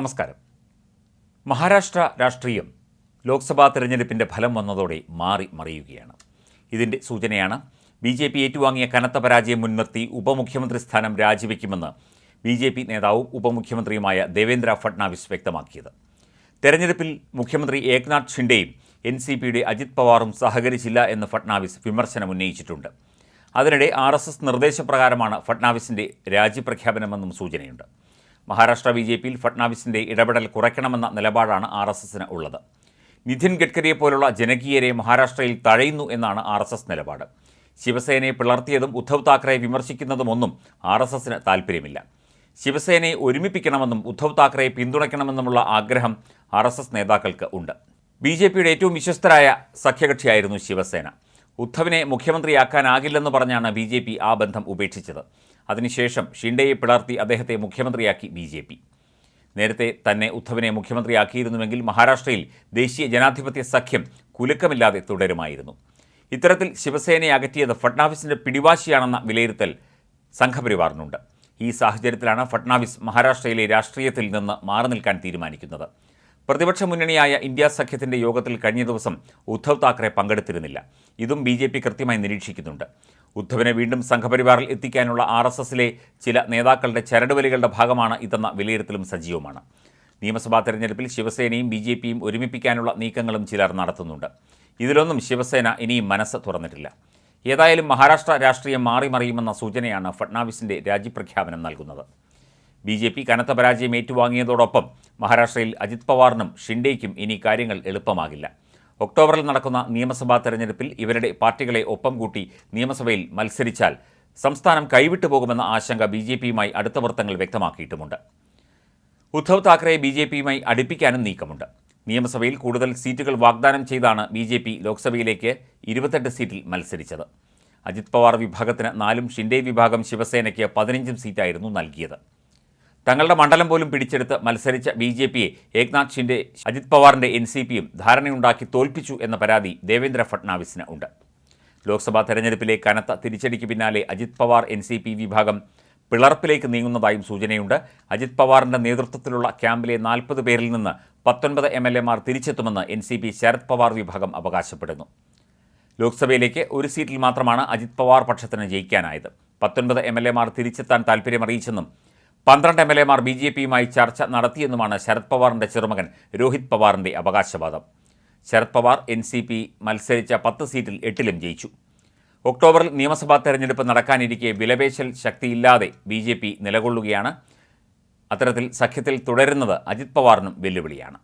നമസ്കാരം. മഹാരാഷ്ട്ര രാഷ്ട്രീയം ലോക്സഭാ തെരഞ്ഞെടുപ്പിന്റെ ഫലം വന്നതോടെ മാറി മറിയുകയാണ്. ഇതിന്റെ സൂചനയാണ് ബി ജെ പി ഏറ്റുവാങ്ങിയ കനത്ത പരാജയം മുൻനിർത്തി ഉപമുഖ്യമന്ത്രി സ്ഥാനം രാജിവെക്കുമെന്ന് ബി ജെ പി നേതാവും ഉപമുഖ്യമന്ത്രിയുമായ ദേവേന്ദ്ര ഫട്നാവിസ് വ്യക്തമാക്കിയത്. തെരഞ്ഞെടുപ്പിൽ മുഖ്യമന്ത്രി ഏക്നാഥ് ഷിൻഡെയും എൻ സി പിയുടെ അജിത് പവാറും സഹകരിച്ചില്ല എന്ന് ഫട്നാവിസ് വിമർശനം ഉന്നയിച്ചിട്ടുണ്ട് അതിനിടെ ആർ എസ് എസ് നിർദ്ദേശപ്രകാരമാണ് ഫട്നാവിസിന്റെ രാജിപ്രഖ്യാപനമെന്നും സൂചനയുണ്ട്. മഹാരാഷ്ട്ര ബി ജെ പിയിൽ ഫട്നാവിസിന്റെ ഇടപെടൽ കുറയ്ക്കണമെന്ന നിലപാടാണ് ആർ എസ് എസിന് ഉള്ളത്. നിതിൻ ഗഡ്കരിയെ പോലുള്ള ജനകീയരെ മഹാരാഷ്ട്രയിൽ തഴയുന്നു എന്നാണ് ആർ എസ് എസ് നിലപാട്. ശിവസേനയെ പിളർത്തിയതും ഉദ്ധവ് താക്കറെ വിമർശിക്കുന്നതുമൊന്നും ആർ എസ് എസിന് താൽപ്പര്യമില്ല. ശിവസേനയെ ഒരുമിപ്പിക്കണമെന്നും ഉദ്ധവ് താക്കറെ പിന്തുണയ്ക്കണമെന്നുമുള്ള ആഗ്രഹം ആർ എസ് എസ് നേതാക്കൾക്ക് ഉണ്ട്. ബി ജെ പിയുടെ ഏറ്റവും വിശ്വസ്തരായ സഖ്യകക്ഷിയായിരുന്നു ശിവസേന. ഉദ്ധവിനെ മുഖ്യമന്ത്രിയാക്കാനാകില്ലെന്ന് പറഞ്ഞാണ് ബി ജെ പി ആ ബന്ധം ഉപേക്ഷിച്ചത്. അതിനുശേഷം ഷിൻഡെയെ പിളർത്തി അദ്ദേഹത്തെ മുഖ്യമന്ത്രിയാക്കി ബി ജെ പി. നേരത്തെ തന്നെ ഉദ്ധവിനെ മുഖ്യമന്ത്രിയാക്കിയിരുന്നുവെങ്കിൽ മഹാരാഷ്ട്രയിൽ ദേശീയ ജനാധിപത്യ സഖ്യം കുലുക്കമില്ലാതെ തുടരുമായിരുന്നു. ഇത്തരത്തിൽ ശിവസേനയെ അകറ്റിയത് ഫട്നാവിസിന്റെ പിടിവാശിയാണെന്ന വിലയിരുത്തൽ സംഘപരിവാറിനുണ്ട്. ഈ സാഹചര്യത്തിലാണ് ഫട്നാവിസ് മഹാരാഷ്ട്രയിലെ രാഷ്ട്രീയത്തിൽ നിന്ന് മാറി നിൽക്കാൻ തീരുമാനിക്കുന്നത്. പ്രതിപക്ഷ മുന്നണിയായ ഇന്ത്യ സഖ്യത്തിന്റെ യോഗത്തിൽ കഴിഞ്ഞ ദിവസം ഉദ്ധവ് താക്കറെ പങ്കെടുത്തിരുന്നില്ല. ഇതും ബി കൃത്യമായി നിരീക്ഷിക്കുന്നുണ്ട്. ഉദ്ധവിനെ വീണ്ടും സംഘപരിവാറിൽ എത്തിക്കാനുള്ള ആർ എസ് എസിലെ ചില നേതാക്കളുടെ ചരടുവലികളുടെ ഭാഗമാണ് ഇതെന്ന വിലയിരുത്തലും സജീവമാണ്. നിയമസഭാ തെരഞ്ഞെടുപ്പിൽ ശിവസേനയും ബി ജെ പിയും ഒരുമിപ്പിക്കാനുള്ള നീക്കങ്ങളും ചിലർ നടത്തുന്നുണ്ട്. ഇതിലൊന്നും ശിവസേന ഇനിയും മനസ്സ് തുറന്നിട്ടില്ല. ഏതായാലും മഹാരാഷ്ട്ര രാഷ്ട്രീയം മാറിമറിയുമെന്ന സൂചനയാണ് ഫഡ്നാവിസിന്റെ രാജ്യപ്രഖ്യാപനം നൽകുന്നത്. ബി ജെ പി കനത്ത പരാജയം ഏറ്റുവാങ്ങിയതോടൊപ്പം മഹാരാഷ്ട്രയിൽ അജിത് പവാറിനും ഷിൻഡേയ്ക്കും ഇനി കാര്യങ്ങൾ എളുപ്പമാകില്ല. ഒക്ടോബറിൽ നടക്കുന്ന നിയമസഭാ തെരഞ്ഞെടുപ്പിൽ ഇവരുടെ പാർട്ടികളെ ഒപ്പം കൂട്ടി നിയമസഭയിൽ മത്സരിച്ചാൽ സംസ്ഥാനം കൈവിട്ടു പോകുമെന്ന ആശങ്ക ബി ജെ പിയുമായി അടുത്ത വൃത്തങ്ങൾ വ്യക്തമാക്കിയിട്ടുമുണ്ട്. ഉദ്ധവ് താക്കറെ ബി ജെ പിയുമായി അടുപ്പിക്കാനും നീക്കമുണ്ട്. നിയമസഭയിൽ കൂടുതൽ സീറ്റുകൾ വാഗ്ദാനം ചെയ്താണ് ബി ജെ പി ലോക്സഭയിലേക്ക് ഇരുപത്തെട്ട് സീറ്റിൽ മത്സരിച്ചത്. അജിത് പവാർ വിഭാഗത്തിന് നാലും ഷിൻഡെ വിഭാഗം ശിവസേനയ്ക്ക് പതിനഞ്ചും സീറ്റായിരുന്നു നൽകിയത്. തങ്ങളുടെ മണ്ഡലം പോലും പിടിച്ചെടുത്ത് മത്സരിച്ച ബി ജെ പിയെ ഏക്നാഥ് ഷിൻഡെ അജിത് പവാറിന്റെ എൻ സി പിയും ധാരണയുണ്ടാക്കി തോൽപ്പിച്ചു എന്ന പരാതി ദേവേന്ദ്ര ഫട്നാവിസിന് ഉണ്ട്. ലോക്സഭാ തെരഞ്ഞെടുപ്പിലെ കനത്ത തിരിച്ചടിക്ക് പിന്നാലെ Ajit Pawar N C P വിഭാഗം പിളർപ്പിലേക്ക് നീങ്ങുന്നതായും സൂചനയുണ്ട്. അജിത് പവാറിന്റെ നേതൃത്വത്തിലുള്ള ക്യാമ്പിലെ നാൽപ്പത് പേരിൽ നിന്ന് പത്തൊൻപത് എം എൽ എമാർ തിരിച്ചെത്തുമെന്ന് N C P Sharad Pawar വിഭാഗം അവകാശപ്പെടുന്നു. ലോക്സഭയിലേക്ക് ഒരു സീറ്റിൽ മാത്രമാണ് അജിത് പവാർ പക്ഷത്തിന് ജയിക്കാനായത്. പത്തൊൻപത് എം എൽ എമാർ തിരിച്ചെത്താൻ താൽപ്പര്യമറിയിച്ചെന്നും പന്ത്രണ്ട് എം എൽ എമാർ ബി ജെ പിയുമായി ചർച്ച നടത്തിയെന്നുമാണ് ശരത് പവാറിന്റെ ചെറുമകൻ രോഹിത് പവാറിന്റെ അവകാശവാദം. Sharad Pawar N C P മത്സരിച്ച പത്ത് സീറ്റിൽ എട്ടിലും ജയിച്ചു. ഒക്ടോബറിൽ നിയമസഭാ തെരഞ്ഞെടുപ്പ് നടക്കാനിരിക്കെ വിലപേശൽ ശക്തിയില്ലാതെ ബി ജെ പി നിലകൊള്ളുകയാണ്. അത്തരത്തിൽ സഖ്യത്തിൽ തുടരുന്നത് അജിത് പവാറിനും വെല്ലുവിളിയാണ്.